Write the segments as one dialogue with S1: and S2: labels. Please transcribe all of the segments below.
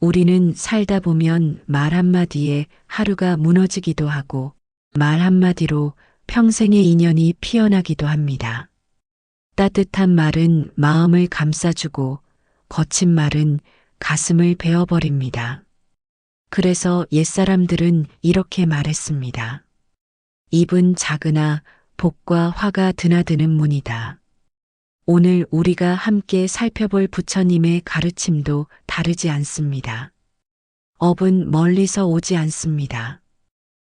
S1: 우리는 살다 보면 말 한마디에 하루가 무너지기도 하고 말 한마디로 평생의 인연이 피어나기도 합니다. 따뜻한 말은 마음을 감싸주고 거친 말은 가슴을 베어버립니다. 그래서 옛사람들은 이렇게 말했습니다. 입은 작으나 복과 화가 드나드는 문이다. 오늘 우리가 함께 살펴볼 부처님의 가르침도 다르지 않습니다. 업은 멀리서 오지 않습니다.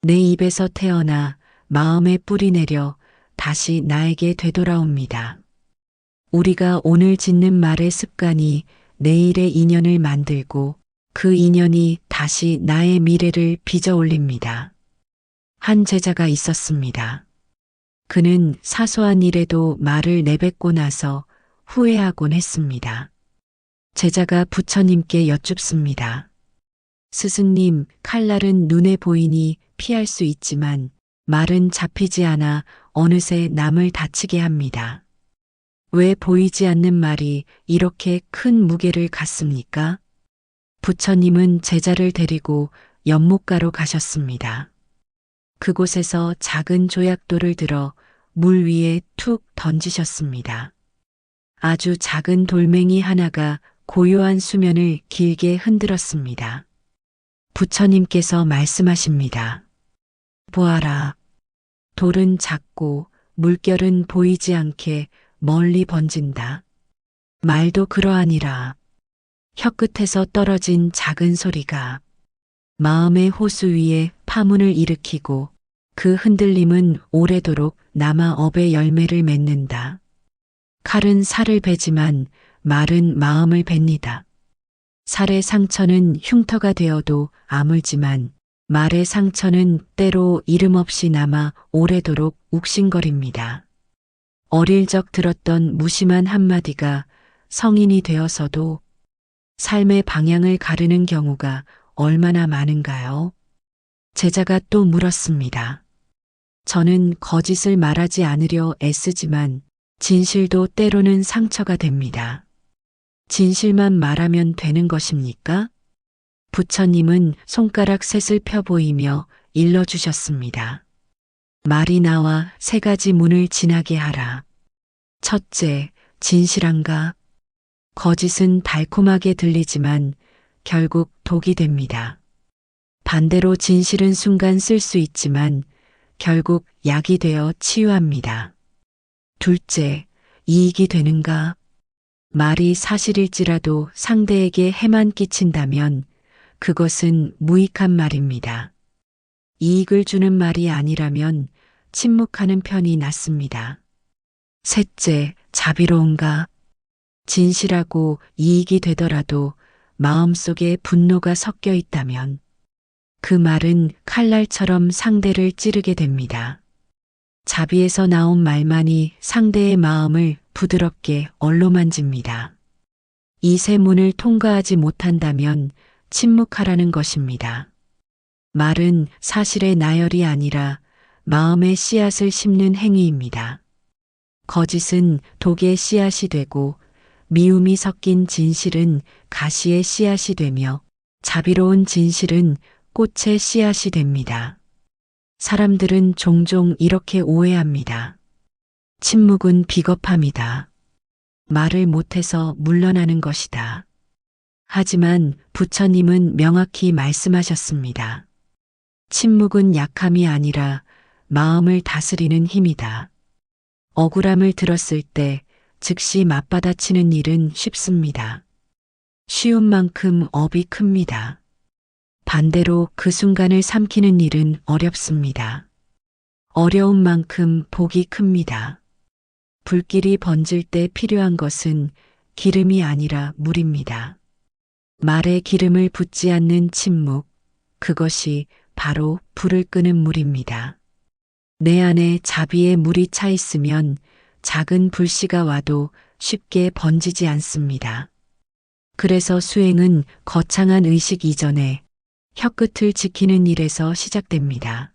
S1: 내 입에서 태어나 마음에 뿌리 내려 다시 나에게 되돌아옵니다. 우리가 오늘 짓는 말의 습관이 내일의 인연을 만들고 그 인연이 다시 나의 미래를 빚어 올립니다. 한 제자가 있었습니다. 그는 사소한 일에도 말을 내뱉고 나서 후회하곤 했습니다. 제자가 부처님께 여쭙습니다. 스승님, 칼날은 눈에 보이니 피할 수 있지만 말은 잡히지 않아 어느새 남을 다치게 합니다. 왜 보이지 않는 말이 이렇게 큰 무게를 갖습니까? 부처님은 제자를 데리고 연못가로 가셨습니다. 그곳에서 작은 조약돌을 들어 물 위에 툭 던지셨습니다. 아주 작은 돌멩이 하나가 고요한 수면을 길게 흔들었습니다. 부처님께서 말씀하십니다. 보아라. 돌은 작고 물결은 보이지 않게 멀리 번진다. 말도 그러하니라. 혀끝에서 떨어진 작은 소리가 마음의 호수 위에 파문을 일으키고 그 흔들림은 오래도록 남아 업의 열매를 맺는다. 칼은 살을 베지만 말은 마음을 뱉니다. 살의 상처는 흉터가 되어도 아물지만 말의 상처는 때로 이름 없이 남아 오래도록 욱신거립니다. 어릴 적 들었던 무심한 한마디가 성인이 되어서도 삶의 방향을 가르는 경우가 얼마나 많은가요? 제자가 또 물었습니다. 저는 거짓을 말하지 않으려 애쓰지만 진실도 때로는 상처가 됩니다. 진실만 말하면 되는 것입니까? 부처님은 손가락 셋을 펴 보이며 일러주셨습니다. 말이 나와 세 가지 문을 지나게 하라. 첫째, 진실한가? 거짓은 달콤하게 들리지만 결국 독이 됩니다. 반대로 진실은 순간 쓸 수 있지만 결국 약이 되어 치유합니다. 둘째, 이익이 되는가? 말이 사실일지라도 상대에게 해만 끼친다면 그것은 무익한 말입니다. 이익을 주는 말이 아니라면 침묵하는 편이 낫습니다. 셋째, 자비로운가? 진실하고 이익이 되더라도 마음속에 분노가 섞여 있다면 그 말은 칼날처럼 상대를 찌르게 됩니다. 자비에서 나온 말만이 상대의 마음을 부드럽게 얼로만집니다. 이 세 문을 통과하지 못한다면 침묵하라는 것입니다. 말은 사실의 나열이 아니라 마음의 씨앗을 심는 행위입니다. 거짓은 독의 씨앗이 되고 미움이 섞인 진실은 가시의 씨앗이 되며 자비로운 진실은 꽃의 씨앗이 됩니다. 사람들은 종종 이렇게 오해합니다. 침묵은 비겁함이다. 말을 못해서 물러나는 것이다. 하지만 부처님은 명확히 말씀하셨습니다. 침묵은 약함이 아니라 마음을 다스리는 힘이다. 억울함을 들었을 때 즉시 맞받아치는 일은 쉽습니다. 쉬운 만큼 업이 큽니다. 반대로 그 순간을 삼키는 일은 어렵습니다. 어려운 만큼 복이 큽니다. 불길이 번질 때 필요한 것은 기름이 아니라 물입니다. 말에 기름을 붓지 않는 침묵, 그것이 바로 불을 끄는 물입니다. 내 안에 자비의 물이 차 있으면 작은 불씨가 와도 쉽게 번지지 않습니다. 그래서 수행은 거창한 의식 이전에 혀끝을 지키는 일에서 시작됩니다.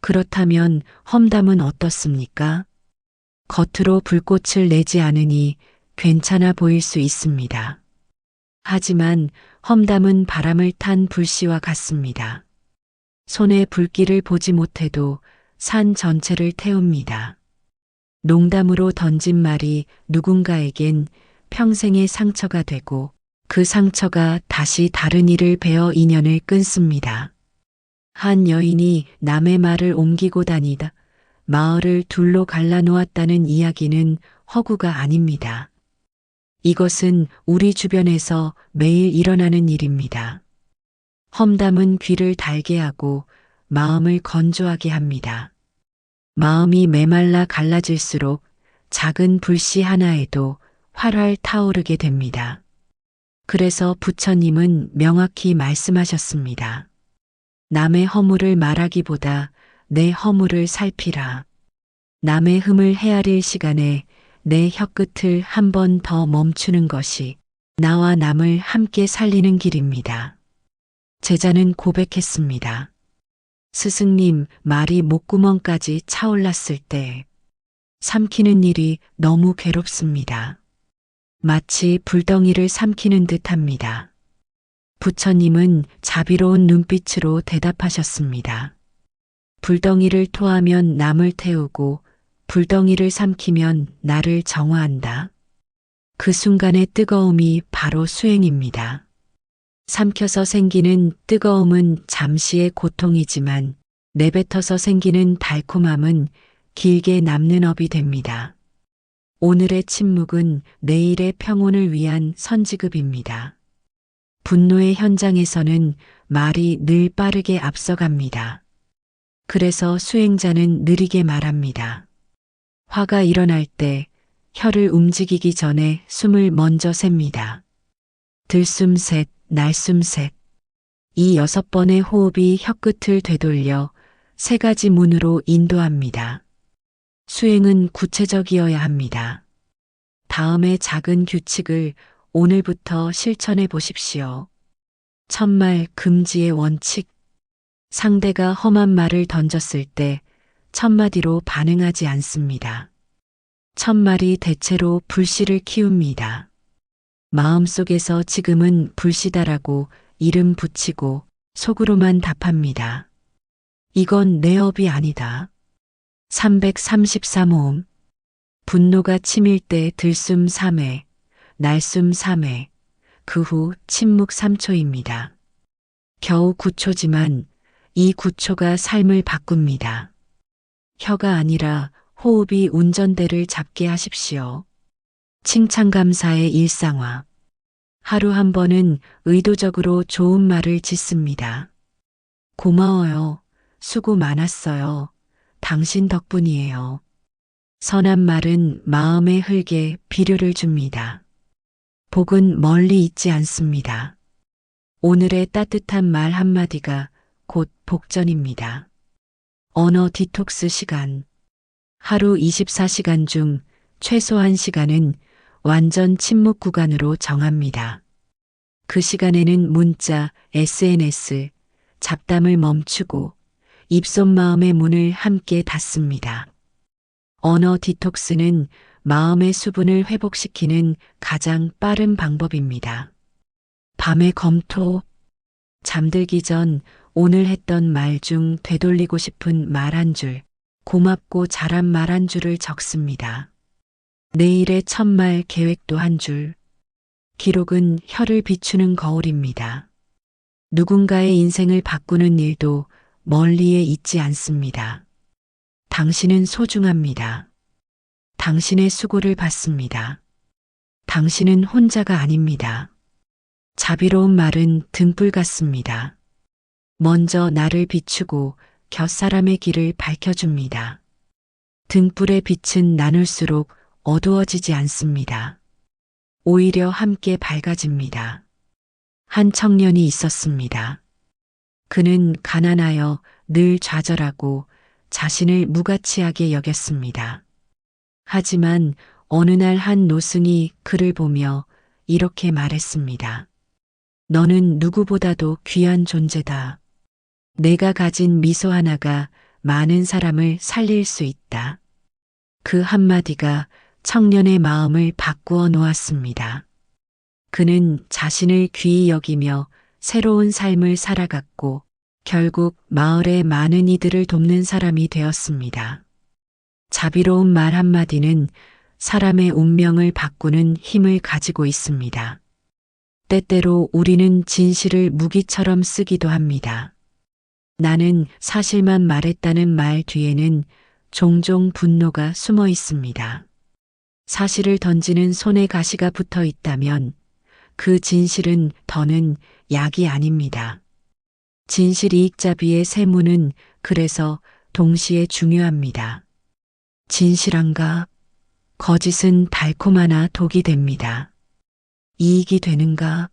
S1: 그렇다면 험담은 어떻습니까? 겉으로 불꽃을 내지 않으니 괜찮아 보일 수 있습니다. 하지만 험담은 바람을 탄 불씨와 같습니다. 손에 불길을 보지 못해도 산 전체를 태웁니다. 농담으로 던진 말이 누군가에겐 평생의 상처가 되고 그 상처가 다시 다른 일을 베어 인연을 끊습니다. 한 여인이 남의 말을 옮기고 다니다 마을을 둘로 갈라놓았다는 이야기는 허구가 아닙니다. 이것은 우리 주변에서 매일 일어나는 일입니다. 험담은 귀를 달게 하고 마음을 건조하게 합니다. 마음이 메말라 갈라질수록 작은 불씨 하나에도 활활 타오르게 됩니다. 그래서 부처님은 명확히 말씀하셨습니다. 남의 허물을 말하기보다 내 허물을 살피라. 남의 흠을 헤아릴 시간에 내 혀끝을 한 번 더 멈추는 것이 나와 남을 함께 살리는 길입니다. 제자는 고백했습니다. 스승님, 말이 목구멍까지 차올랐을 때 삼키는 일이 너무 괴롭습니다. 마치 불덩이를 삼키는 듯 합니다. 부처님은 자비로운 눈빛으로 대답하셨습니다. 불덩이를 토하면 남을 태우고 불덩이를 삼키면 나를 정화한다. 그 순간의 뜨거움이 바로 수행입니다. 삼켜서 생기는 뜨거움은 잠시의 고통이지만 내뱉어서 생기는 달콤함은 길게 남는 업이 됩니다. 오늘의 침묵은 내일의 평온을 위한 선지급입니다. 분노의 현장에서는 말이 늘 빠르게 앞서갑니다. 그래서 수행자는 느리게 말합니다. 화가 일어날 때 혀를 움직이기 전에 숨을 먼저 셉니다. 들숨 셋, 날숨 셋. 이 여섯 번의 호흡이 혀끝을 되돌려 세 가지 문으로 인도합니다. 수행은 구체적이어야 합니다. 다음의 작은 규칙을 오늘부터 실천해 보십시오. 첫말 금지의 원칙. 상대가 험한 말을 던졌을 때 첫마디로 반응하지 않습니다. 첫말이 대체로 불씨를 키웁니다. 마음속에서 지금은 불씨다라고 이름 붙이고 속으로만 답합니다. 이건 내 업이 아니다. 333호음. 분노가 치밀 때 들숨 3회, 날숨 3회, 그 후 침묵 3초입니다. 겨우 9초지만 이 9초가 삶을 바꿉니다. 혀가 아니라 호흡이 운전대를 잡게 하십시오. 칭찬 감사의 일상화. 하루 한 번은 의도적으로 좋은 말을 짓습니다. 고마워요. 수고 많았어요. 당신 덕분이에요. 선한 말은 마음의 흙에 비료를 줍니다. 복은 멀리 있지 않습니다. 오늘의 따뜻한 말 한마디가 곧 복전입니다. 언어 디톡스 시간. 하루 24시간 중 최소 1시간은 완전 침묵 구간으로 정합니다. 그 시간에는 문자, SNS, 잡담을 멈추고 입속 마음의 문을 함께 닫습니다. 언어 디톡스는 마음의 수분을 회복시키는 가장 빠른 방법입니다. 밤의 검토. 잠들기 전 오늘 했던 말 중 되돌리고 싶은 말 한 줄, 고맙고 잘한 말 한 줄을 적습니다. 내일의 첫 말 계획도 한 줄. 기록은 혀를 비추는 거울입니다. 누군가의 인생을 바꾸는 일도 멀리에 있지 않습니다. 당신은 소중합니다. 당신의 수고를 받습니다. 당신은 혼자가 아닙니다. 자비로운 말은 등불 같습니다. 먼저 나를 비추고 곁사람의 길을 밝혀줍니다. 등불의 빛은 나눌수록 어두워지지 않습니다. 오히려 함께 밝아집니다. 한 청년이 있었습니다. 그는 가난하여 늘 좌절하고 자신을 무가치하게 여겼습니다. 하지만 어느 날 한 노승이 그를 보며 이렇게 말했습니다. 너는 누구보다도 귀한 존재다. 내가 가진 미소 하나가 많은 사람을 살릴 수 있다. 그 한마디가 청년의 마음을 바꾸어 놓았습니다. 그는 자신을 귀히 여기며 새로운 삶을 살아갔고 결국 마을의 많은 이들을 돕는 사람이 되었습니다. 자비로운 말 한마디는 사람의 운명을 바꾸는 힘을 가지고 있습니다. 때때로 우리는 진실을 무기처럼 쓰기도 합니다. 나는 사실만 말했다는 말 뒤에는 종종 분노가 숨어 있습니다. 사실을 던지는 손에 가시가 붙어 있다면 그 진실은 더는 약이 아닙니다. 진실 이익자비의 세무는 그래서 동시에 중요합니다. 진실한가? 거짓은 달콤하나 독이 됩니다. 이익이 되는가?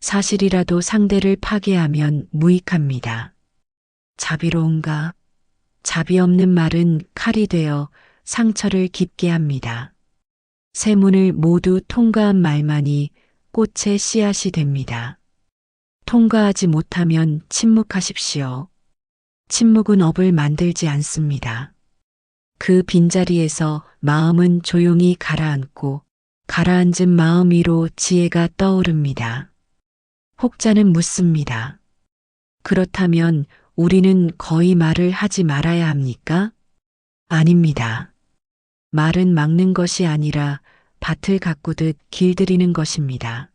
S1: 사실이라도 상대를 파괴하면 무익합니다. 자비로운가? 자비 없는 말은 칼이 되어 상처를 깊게 합니다. 세문을 모두 통과한 말만이 꽃의 씨앗이 됩니다. 통과하지 못하면 침묵하십시오. 침묵은 업을 만들지 않습니다. 그 빈자리에서 마음은 조용히 가라앉고 가라앉은 마음 위로 지혜가 떠오릅니다. 혹자는 묻습니다. 그렇다면 우리는 거의 말을 하지 말아야 합니까? 아닙니다. 말은 막는 것이 아니라 밭을 가꾸듯 길들이는 것입니다.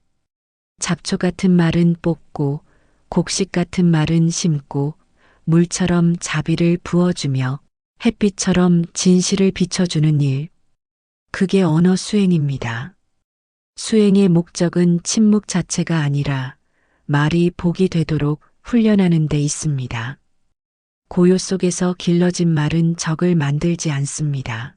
S1: 잡초 같은 말은 뽑고 곡식 같은 말은 심고 물처럼 자비를 부어주며 햇빛처럼 진실을 비춰주는 일. 그게 언어 수행입니다. 수행의 목적은 침묵 자체가 아니라 말이 복이 되도록 훈련하는 데 있습니다. 고요 속에서 길러진 말은 적을 만들지 않습니다.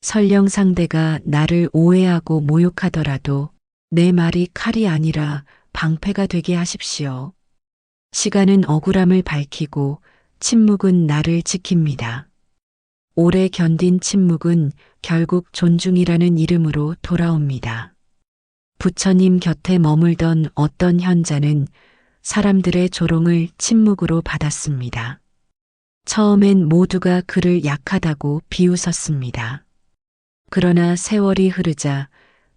S1: 설령 상대가 나를 오해하고 모욕하더라도 내 말이 칼이 아니라 방패가 되게 하십시오. 시간은 억울함을 밝히고 침묵은 나를 지킵니다. 오래 견딘 침묵은 결국 존중이라는 이름으로 돌아옵니다. 부처님 곁에 머물던 어떤 현자는 사람들의 조롱을 침묵으로 받았습니다. 처음엔 모두가 그를 약하다고 비웃었습니다. 그러나 세월이 흐르자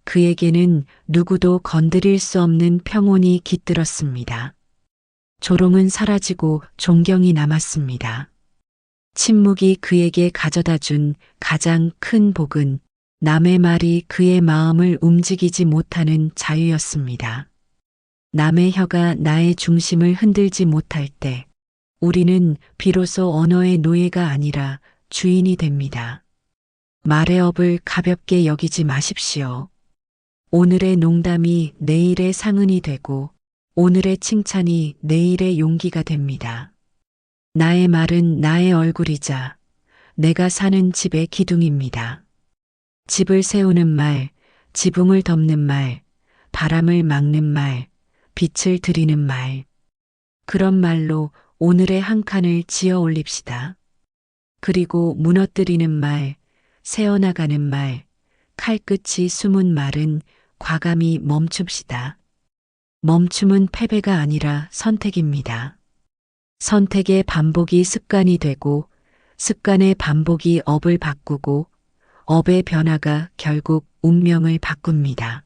S1: 그에게는 누구도 건드릴 수 없는 평온이 깃들었습니다. 조롱은 사라지고 존경이 남았습니다. 침묵이 그에게 가져다 준 가장 큰 복은 남의 말이 그의 마음을 움직이지 못하는 자유였습니다. 남의 혀가 나의 중심을 흔들지 못할 때 우리는 비로소 언어의 노예가 아니라 주인이 됩니다. 말의 업을 가볍게 여기지 마십시오. 오늘의 농담이 내일의 상흔이 되고 오늘의 칭찬이 내일의 용기가 됩니다. 나의 말은 나의 얼굴이자 내가 사는 집의 기둥입니다. 집을 세우는 말, 지붕을 덮는 말, 바람을 막는 말, 빛을 드리는 말. 그런 말로 오늘의 한 칸을 지어 올립시다. 그리고 무너뜨리는 말, 새어나가는 말, 칼끝이 숨은 말은 과감히 멈춥시다. 멈춤은 패배가 아니라 선택입니다. 선택의 반복이 습관이 되고 습관의 반복이 업을 바꾸고 업의 변화가 결국 운명을 바꿉니다.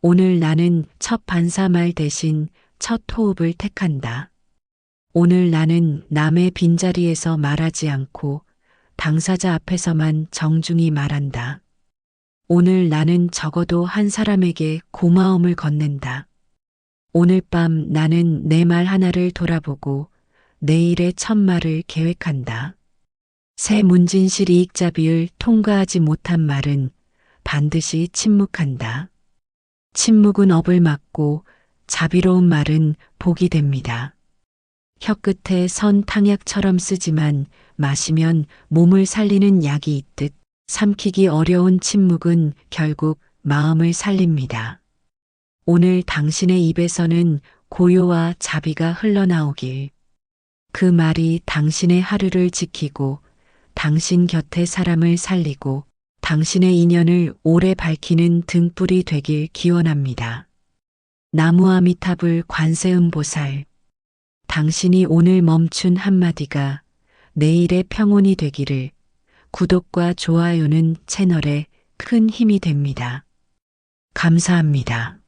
S1: 오늘 나는 첫 반사말 대신 첫 호흡을 택한다. 오늘 나는 남의 빈자리에서 말하지 않고 당사자 앞에서만 정중히 말한다. 오늘 나는 적어도 한 사람에게 고마움을 건넨다. 오늘 밤 나는 내 말 하나를 돌아보고 내일의 첫 말을 계획한다. 새 문진실 이익자 비율 통과하지 못한 말은 반드시 침묵한다. 침묵은 업을 막고 자비로운 말은 복이 됩니다. 혀 끝에 선 탕약처럼 쓰지만 마시면 몸을 살리는 약이 있듯 삼키기 어려운 침묵은 결국 마음을 살립니다. 오늘 당신의 입에서는 고요와 자비가 흘러나오길. 그 말이 당신의 하루를 지키고 당신 곁의 사람을 살리고 당신의 인연을 오래 밝히는 등불이 되길 기원합니다. 나무아미탑을 관세음보살. 당신이 오늘 멈춘 한마디가 내일의 평온이 되기를 구독과 좋아요는 채널에 큰 힘이 됩니다. 감사합니다.